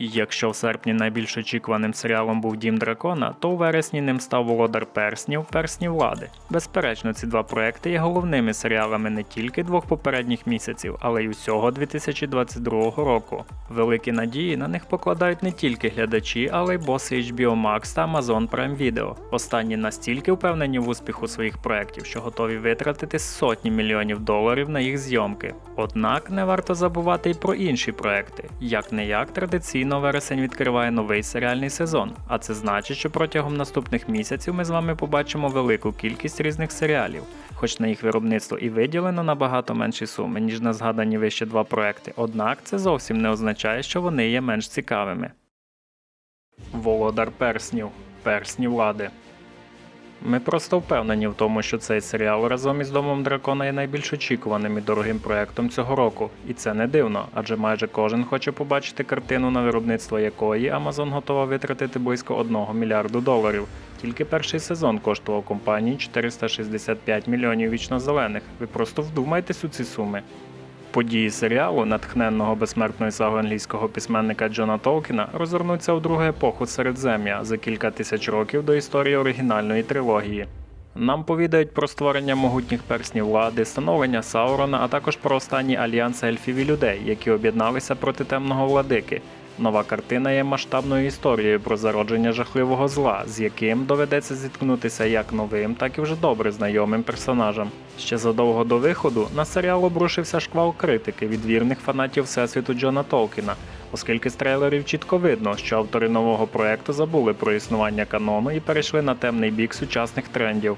Якщо в серпні найбільш очікуваним серіалом був Дім Дракона, то у вересні ним став Володар Перснів Персні влади. Безперечно, ці два проекти є головними серіалами не тільки двох попередніх місяців, але й усього 2022 року. Великі надії на них покладають не тільки глядачі, але й боси HBO Max та Amazon Prime Video. Останні настільки впевнені в успіху своїх проєктів, що готові витратити сотні мільйонів доларів на їх зйомки. Однак не варто забувати й про інші проекти. Як не як традиційно вересень відкриває новий серіальний сезон, а це значить, що протягом наступних місяців ми з вами побачимо велику кількість різних серіалів, хоч на їх виробництво і виділено набагато менші суми, ніж на згадані вище два проекти. Однак це зовсім не означає, що вони є менш цікавими. Володар перснів. Персні влади. Ми просто впевнені в тому, що цей серіал разом із Домом Дракона є найбільш очікуваним і дорогим проектом цього року, і це не дивно, адже майже кожен хоче побачити картину, на виробництво якої Amazon готова витратити близько 1 мільярду доларів. Тільки перший сезон коштував компанії 465 мільйонів вічнозелених. Ви просто вдумайтесь у ці суми. Події серіалу, натхненного безсмертною сагою англійського письменника Джона Толкіна, розгорнуться у другу епоху Середзем'я за кілька тисяч років до історії оригінальної трилогії. Нам повідають про створення могутніх перснів влади, становлення Саурона, а також про останній альянс ельфів і людей, які об'єдналися проти темного владики. Нова картина є масштабною історією про зародження жахливого зла, з яким доведеться зіткнутися як новим, так і вже добре знайомим персонажам. Ще задовго до виходу на серіал обрушився шквал критики від вірних фанатів всесвіту Джона Толкіна, оскільки з трейлерів чітко видно, що автори нового проекту забули про існування канону і перейшли на темний бік сучасних трендів.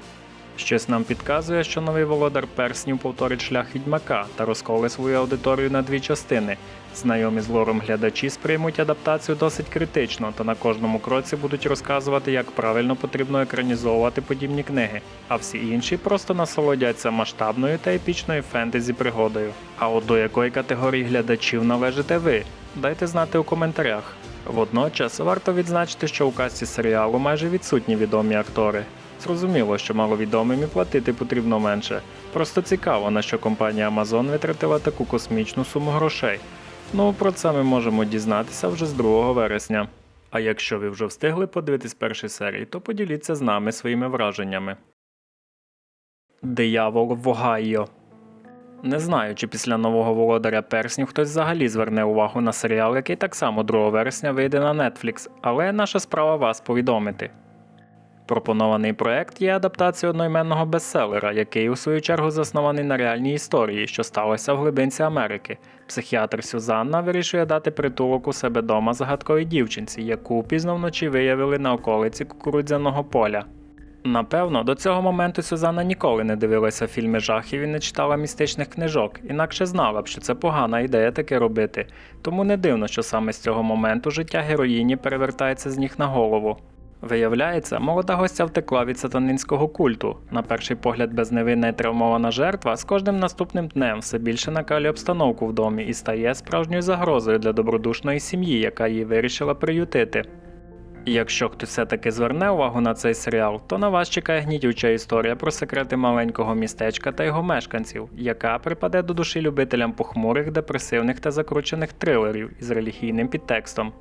Щось нам підказує, що новий володар перснів повторить шлях відьмака та розколе свою аудиторію на дві частини. Знайомі з лором глядачі сприймуть адаптацію досить критично та на кожному кроці будуть розказувати, як правильно потрібно екранізовувати подібні книги, а всі інші просто насолодяться масштабною та епічною фентезі пригодою. А от до якої категорії глядачів належите ви? Дайте знати у коментарях. Водночас варто відзначити, що у касті серіалу майже відсутні відомі актори. Зрозуміло, що маловідомим і платити потрібно менше. Просто цікаво, на що компанія Amazon витратила таку космічну суму грошей. Ну, про це ми можемо дізнатися вже з 2 вересня. А якщо ви вже встигли подивитись перші серії, то поділіться з нами своїми враженнями. Диявол в Огайо не знаю, чи після нового володаря перснів хтось взагалі зверне увагу на серіал, який так само 2 вересня вийде на Netflix, але наша справа вас повідомити. Пропонований проект є адаптацією одноіменного бестселера, який у свою чергу заснований на реальній історії, що сталося в глибинці Америки. Психіатр Сюзанна вирішує дати притулок у себе дома загадковій дівчинці, яку пізно вночі виявили на околиці кукурудзяного поля. Напевно, до цього моменту Сюзанна ніколи не дивилася фільми жахів і не читала містичних книжок, інакше знала б, що це погана ідея таке робити. Тому не дивно, що саме з цього моменту життя героїні перевертається з ніг на голову. Виявляється, молода гостя втекла від сатанинського культу. На перший погляд безневинна і травмована жертва з кожним наступним днем все більше накалює обстановку в домі і стає справжньою загрозою для добродушної сім'ї, яка її вирішила приютити. Якщо хтось все-таки зверне увагу на цей серіал, то на вас чекає гнітюча історія про секрети маленького містечка та його мешканців, яка припаде до душі любителям похмурих, депресивних та закручених трилерів із релігійним підтекстом.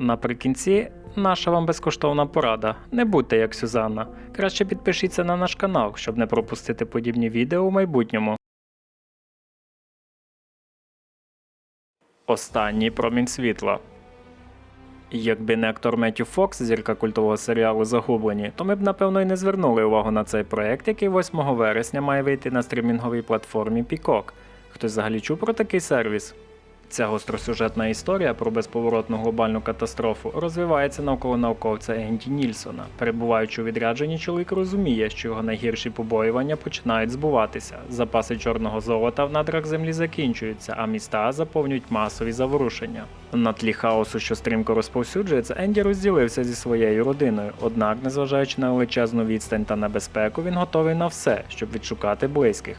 Наприкінці, наша вам безкоштовна порада. Не будьте як Сюзанна. Краще підпишіться на наш канал, щоб не пропустити подібні відео у майбутньому. Останній промінь світла. Якби не актор Меттю Фокс, зірка культового серіалу Загублені, то ми б напевно і не звернули увагу на цей проект, який 8 вересня має вийти на стрімінговій платформі Peacock. Хтось взагалі чув про такий сервіс? Ця гостросюжетна історія про безповоротну глобальну катастрофу розвивається навколо науковця Енді Нільсона. Перебуваючи у відрядженні, чоловік розуміє, що його найгірші побоювання починають збуватися. Запаси чорного золота в надрах землі закінчуються, а міста заповнюють масові заворушення. На тлі хаосу, що стрімко розповсюджується, Енді розділився зі своєю родиною. Однак, незважаючи на величезну відстань та небезпеку, він готовий на все, щоб відшукати близьких.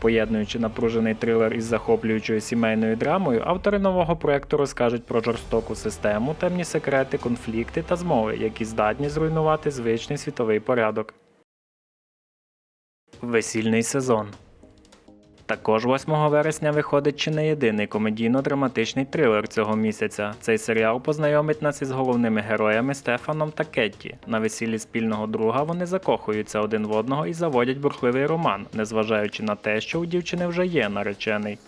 Поєднуючи напружений трилер із захоплюючою сімейною драмою, автори нового проекту розкажуть про жорстоку систему, темні секрети, конфлікти та змови, які здатні зруйнувати звичний світовий порядок. Весільний сезон. Також 8 вересня виходить чи не єдиний комедійно-драматичний трилер цього місяця. Цей серіал познайомить нас із головними героями Стефаном та Кетті. На весіллі спільного друга вони закохуються один в одного і заводять бурхливий роман, незважаючи на те, що у дівчини вже є наречений.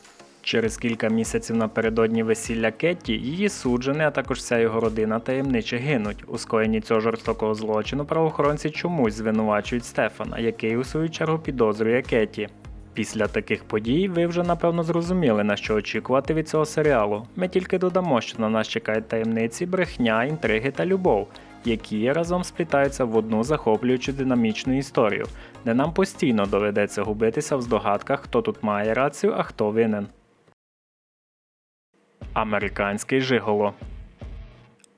Через кілька місяців напередодні весілля Кетті її суджений, а також вся його родина таємниче гинуть. У скоєнні цього жорстокого злочину правоохоронці чомусь звинувачують Стефана, який у свою чергу підозрює Кетті. Після таких подій ви вже напевно зрозуміли на що очікувати від цього серіалу. Ми тільки додамо, що на нас чекають таємниці, брехня, інтриги та любов, які разом сплітаються в одну захоплюючу динамічну історію, де нам постійно доведеться губитися в здогадках, хто тут має рацію, а хто винен. Американський Жиголо.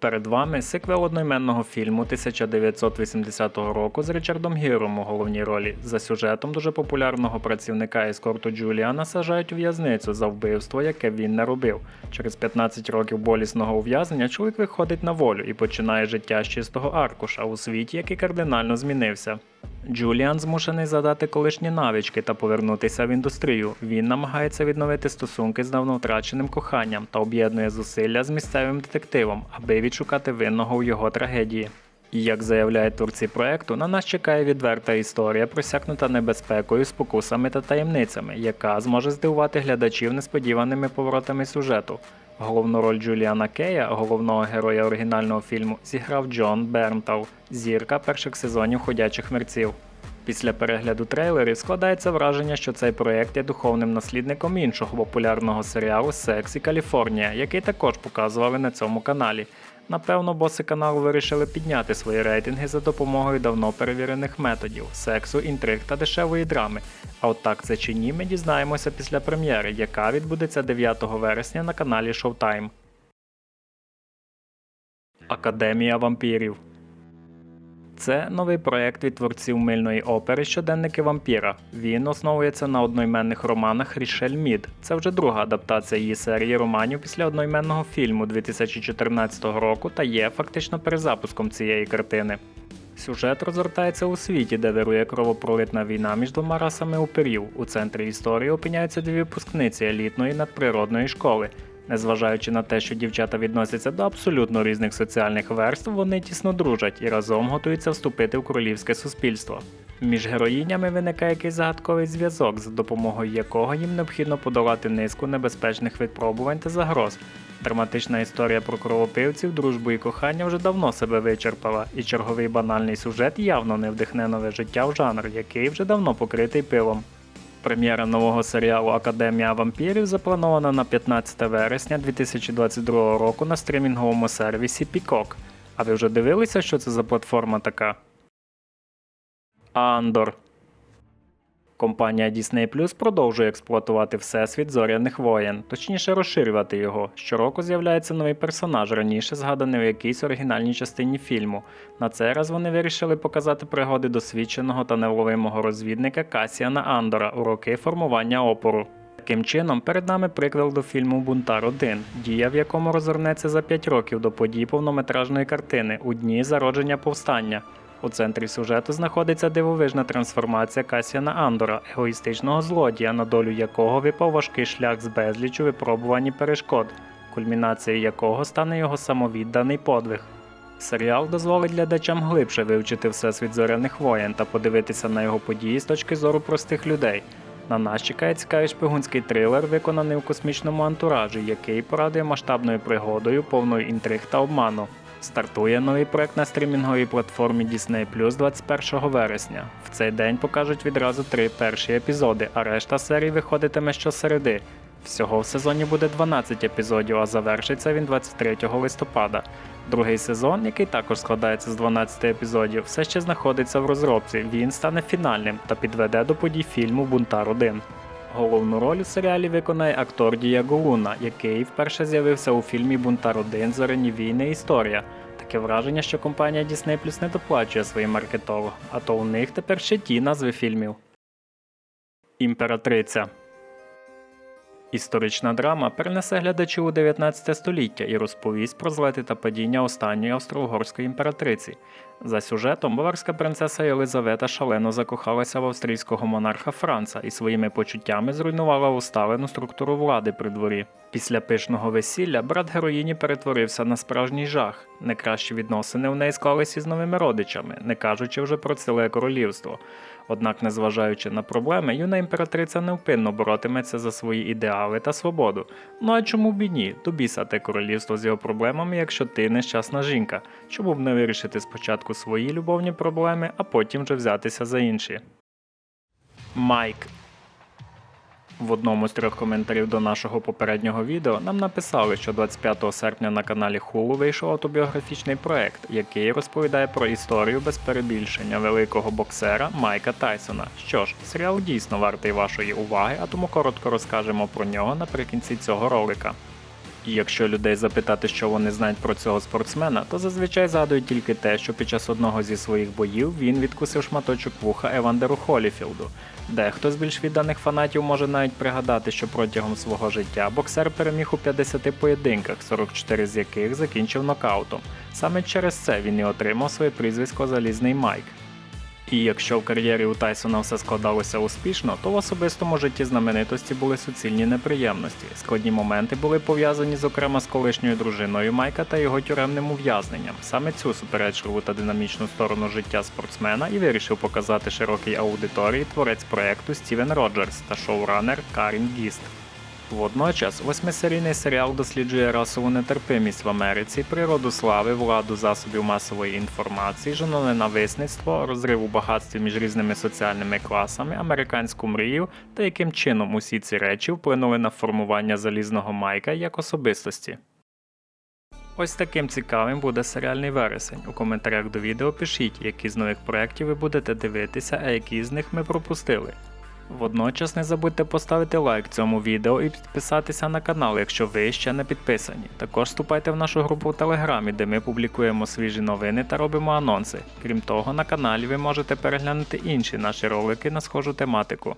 Перед вами сиквел одноіменного фільму 1980 року з Річардом Гіром у головній ролі. За сюжетом дуже популярного працівника ескорту Джуліана сажають у в'язницю за вбивство, яке він не робив. Через 15 років болісного ув'язнення чоловік виходить на волю і починає життя з чистого аркуша у світі, який кардинально змінився. Джуліан змушений задати колишні навички та повернутися в індустрію. Він намагається відновити стосунки з давно втраченим коханням та об'єднує зусилля з місцевим детективом, аби відшукати винного у його трагедії. Як заявляють творці проекту, на нас чекає відверта історія, просякнута небезпекою, спокусами та таємницями, яка зможе здивувати глядачів несподіваними поворотами сюжету. Головну роль Джуліана Кея, головного героя оригінального фільму, зіграв Джон Бернтал, зірка перших сезонів ходячих мерців. Після перегляду трейлерів складається враження, що цей проект є духовним наслідником іншого популярного серіалу Секс і Каліфорнія, який також показували на цьому каналі. Напевно, боси каналу вирішили підняти свої рейтинги за допомогою давно перевірених методів сексу, інтриг та дешевої драми. А от так це чи ні, ми дізнаємося після прем'єри, яка відбудеться 9 вересня на каналі Showtime. Академія вампірів. Це новий проект від творців мильної опери Щоденники вампіра. Він основується на одноіменних романах Рішель Мід. Це вже друга адаптація її серії романів після одноіменного фільму 2014 року та є фактично перезапуском цієї картини. Сюжет розгортається у світі, де вирує кровопролитна війна між двома расами оперів. У центрі історії опиняються дві випускниці елітної надприродної школи. Незважаючи на те, що дівчата відносяться до абсолютно різних соціальних верств, вони тісно дружать і разом готуються вступити в королівське суспільство. Між героїнями виникає якийсь загадковий зв'язок, за допомогою якого їм необхідно подолати низку небезпечних випробувань та загроз. Драматична історія про кровопивців, дружбу і кохання вже давно себе вичерпала, і черговий банальний сюжет явно не вдихне нове життя в жанр, який вже давно покритий пилом. Прем'єра нового серіалу Академія вампірів запланована на 15 вересня 2022 року на стрімінговому сервісі Peacock. А ви вже дивилися, що це за платформа така? Андор. Компанія Disney Plus продовжує експлуатувати всесвіт зоряних воєн, точніше розширювати його. Щороку з'являється новий персонаж, раніше згаданий у якійсь оригінальній частині фільму. На цей раз вони вирішили показати пригоди досвідченого та невловимого розвідника Касіана Андора у роки формування опору. Таким чином, перед нами приквел до фільму Бунтар 1, дія в якому розгорнеться за 5 років до подій повнометражної картини у дні зародження повстання. У центрі сюжету знаходиться дивовижна трансформація Касіана Андора, егоїстичного злодія, на долю якого випав важкий шлях з безлічу випробувань і перешкод, кульмінацією якого стане його самовідданий подвиг. Серіал дозволить глядачам глибше вивчити всесвіт зоряних воєн та подивитися на його події з точки зору простих людей. На нас чекає цікавий шпигунський трилер, виконаний у космічному антуражі, який порадує масштабною пригодою, повною інтриг та обману. Стартує новий проект на стрімінговій платформі Disney Plus 21 вересня. В цей день покажуть відразу три перші епізоди, а решта серій виходитиме щосереди. Всього в сезоні буде 12 епізодів, а завершиться він 23 листопада. Другий сезон, який також складається з 12 епізодів, все ще знаходиться в розробці. Він стане фінальним та підведе до подій фільму Бунтар 1. Головну роль у серіалі виконає актор Діяго Луна, який вперше з'явився у фільмі Бунтар 1 Зорені війни. Історія. Таке враження, що компанія Disney Plus не доплачує своїм маркетологам, а то у них тепер ще ті назви фільмів. Імператриця. Історична драма перенесе глядачів у 19 століття і розповість про злети та падіння останньої австро-угорської імператриці. За сюжетом баварська принцеса Єлизавета шалено закохалася в австрійського монарха Франца і своїми почуттями зруйнувала усталену структуру влади при дворі. Після пишного весілля брат героїні перетворився на справжній жах. Найкращі відносини в неї склалися з новими родичами, не кажучи вже про ціле королівство. Однак, незважаючи на проблеми, юна імператриця невпинно боротиметься за свої ідеали та свободу. Ну а чому б і ні? Тобі те королівство з його проблемами, якщо ти нещасна жінка. Чому б не вирішити спочатку свої любовні проблеми, а потім вже взятися за інші? Майк в одному з трьох коментарів до нашого попереднього відео нам написали, що 25 серпня на каналі Hulu вийшов автобіографічний проект, який розповідає про історію без перебільшення великого боксера Майка Тайсона. Що ж, серіал дійсно вартий вашої уваги, а тому коротко розкажемо про нього наприкінці цього ролика. І якщо людей запитати, що вони знають про цього спортсмена, то зазвичай згадують тільки те, що під час одного зі своїх боїв він відкусив шматочок вуха Евандеру Холіфілду. Дехто з більш відданих фанатів може навіть пригадати, що протягом свого життя боксер переміг у 50 поєдинках, 44 з яких закінчив нокаутом. Саме через це він і отримав своє прізвисько Залізний Майк. І якщо в кар'єрі у Тайсона все складалося успішно, то в особистому житті знаменитості були суцільні неприємності. Складні моменти були пов'язані, зокрема, з колишньою дружиною Майка та його тюремним ув'язненням. Саме цю суперечливу та динамічну сторону життя спортсмена і вирішив показати широкій аудиторії творець проекту Стівен Роджерс та шоуранер Карін Гіст. Водночас, восьмисерійний серіал досліджує расову нетерпимість в Америці, природу слави, владу засобів масової інформації, жіноненависництво, розрив у багатстві між різними соціальними класами, американську мрію та яким чином усі ці речі вплинули на формування залізного майка як особистості. Ось таким цікавим буде серіальний вересень. У коментарях до відео пишіть, які з нових проєктів ви будете дивитися, а які з них ми пропустили. Водночас не забудьте поставити лайк цьому відео і підписатися на канал, якщо ви ще не підписані. Також вступайте в нашу групу в Телеграмі, де ми публікуємо свіжі новини та робимо анонси. Крім того, на каналі ви можете переглянути інші наші ролики на схожу тематику.